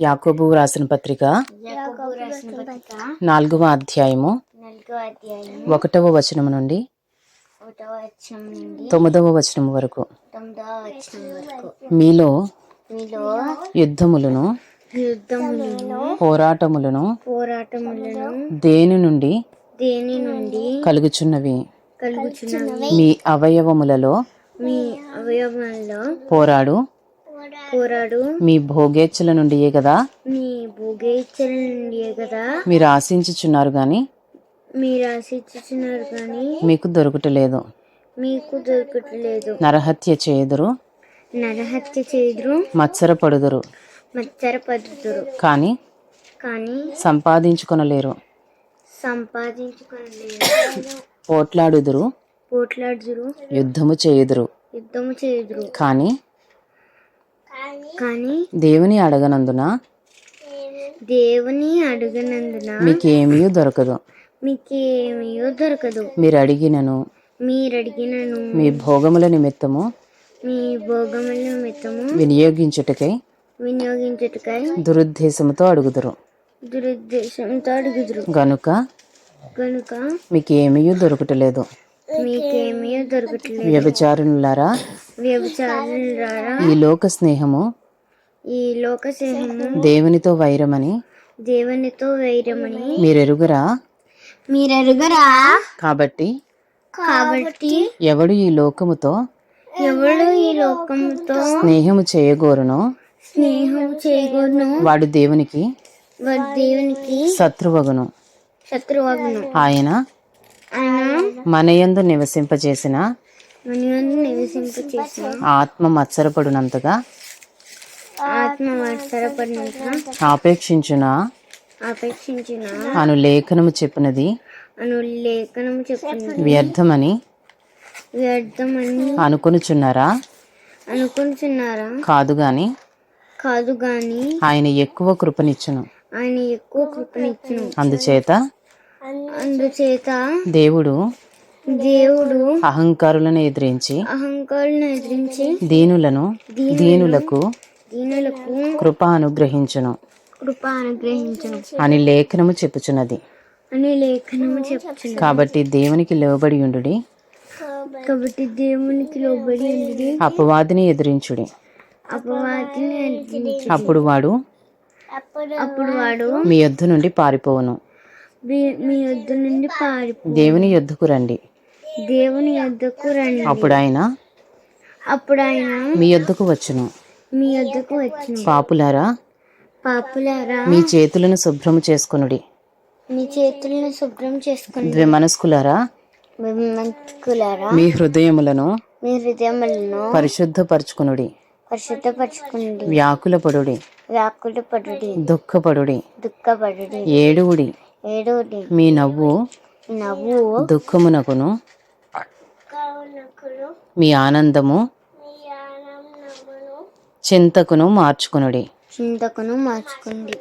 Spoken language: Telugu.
యాకోబు రాసిన పత్రిక నాలుగవ అధ్యాయము. ఒకటవ వచనము నుండి ఒకటవ వచనం నుండి తొమ్మిదవ వచనం వరకు. మీలో మీలో యుద్ధములను పోరాటములను పోరాటములను దేని నుండి దేని నుండి కలుగుచున్నవి? మీ అవయవములలో మీ అవయవంలో పోరాడు పోరాడు. మీ భోగేచ్ఛల నుండియే కదా? మీ భోగేచ్ఛల నుండి కదా? మీరు ఆశించుచున్నారు గాని? మీరు ఆశించుచున్నారు కానీ మీకు దొరుకుటలేదు. మీకు దొరకట్లేదు. నరహత్య చేయుదురు. నరహత్య చేదురు మత్సరపడుదురు. మచ్చర పద్ధతురు కానీ? కానీ? సంపాదించుకొనలేరు. సంపాదించుకోలేదు పోట్లాడుదురు. పోట్లాడుదురు. యుద్ధము చేయుదురు. యుద్ధము చేయుదురు. కానీ? కానీ దేవుని అడగనందున? దేవుని అడుగనందున? మీకేమీ దొరకదు. మీకేమీయో దొరకదు. మీరు అడిగినను మీరు అడిగినను మీ భోగముల నిమిత్తము మీ భోగముల నిమిత్తము వినియోగించుటకై వినియోగించుటకై దురుద్దేశముతో అడుగుదురు. దురుద్దేశంతో అడుగుదురు. గనుక కనుక మీకేమీ దొరుకుటలేదు. దొరకట్లేదు. వ్యభిచారులారా వ్యభిచారులారా ఈ లోక స్నేహము ఈ లోక స్నేహము దేవునితో వైరమని దేవునితో వైరమని మీరెరుగరా? మీరెరుగరా? కాబట్టి కాబట్టి ఎవడు ఈ లోకముతో ఎవడు ఈ లోకంతో స్నేహము చేయగోరునో స్నేహం చేయకూడను వాడు దేవునికి వాడు దేవునికి శత్రువగును. శత్రువగును. ఆయన మనయందు నివసింపజేసిన మనయందు నివసింప చేసిన ఆత్మ మత్సరపడునంతగా ఆపేక్షించున? అపేక్షించిన అను లేఖనము చెప్పినది అను లేఖనము చెప్తున్నది వ్యర్థమని వ్యర్థమని అనుకొనుచున్నారా? అనుకుంటున్నారా కాదు గాని కాదు గాని ఆయన ఎక్కువ కృపనిచ్చును. ఆయన ఎక్కువ కృపనిచ్చును. అందుచేత అందుచేత దేవుడు దేవుడు అహంకారులను ఎదిరించి అహంకారులను ఎదిరించి దీనులను దీనులకు దీనులకు కృప అనుగ్రహించును. కృప అనుగ్రహించను. అని లేఖనము చెప్పుచున్నది. అని లేఖనము చెప్తుంది కాబట్టి దేవునికి లోబడి ఉండుడి. కాబట్టి దేవునికి లోబడి ఉంది అపవాదిని ఎదిరించుడి. అపవాదిని అప్పుడు వాడు అప్పుడు వాడు మీ యొద్ద నుండి పారిపోవును. మీ- యొద్ద నుండి పారిపో దేవుని యొద్దకు రండి. దేవుని యొద్దకు రండి. అప్పుడు ఆయన అప్పుడు ఆయన మీ యొద్దకు వచ్చును. మీ యొద్దకు వచ్చిన. పాపులారా? పాపులారా? మీ చేతులను శుభ్రము చేసుకొనుడి. మీ చేతులను శుభ్రం చేసుకుని. ద్విమనస్కులారా? మంతుకులారా మీ హృదయములను మీ హృదయములను పరిశుద్ధపరచుకునుడి. పరిశుద్ధపరచుకుని వ్యాకులపడుడి. వ్యాకుల పడుడి దుఃఖపడుడి. దుఃఖపడుడి. ఏడువుడి. మీ నవ్వు నవ్వు దుఃఖమునకును మీ ఆనందము చింతకును మార్చుకునుడి. చింతకును మార్చుకుంది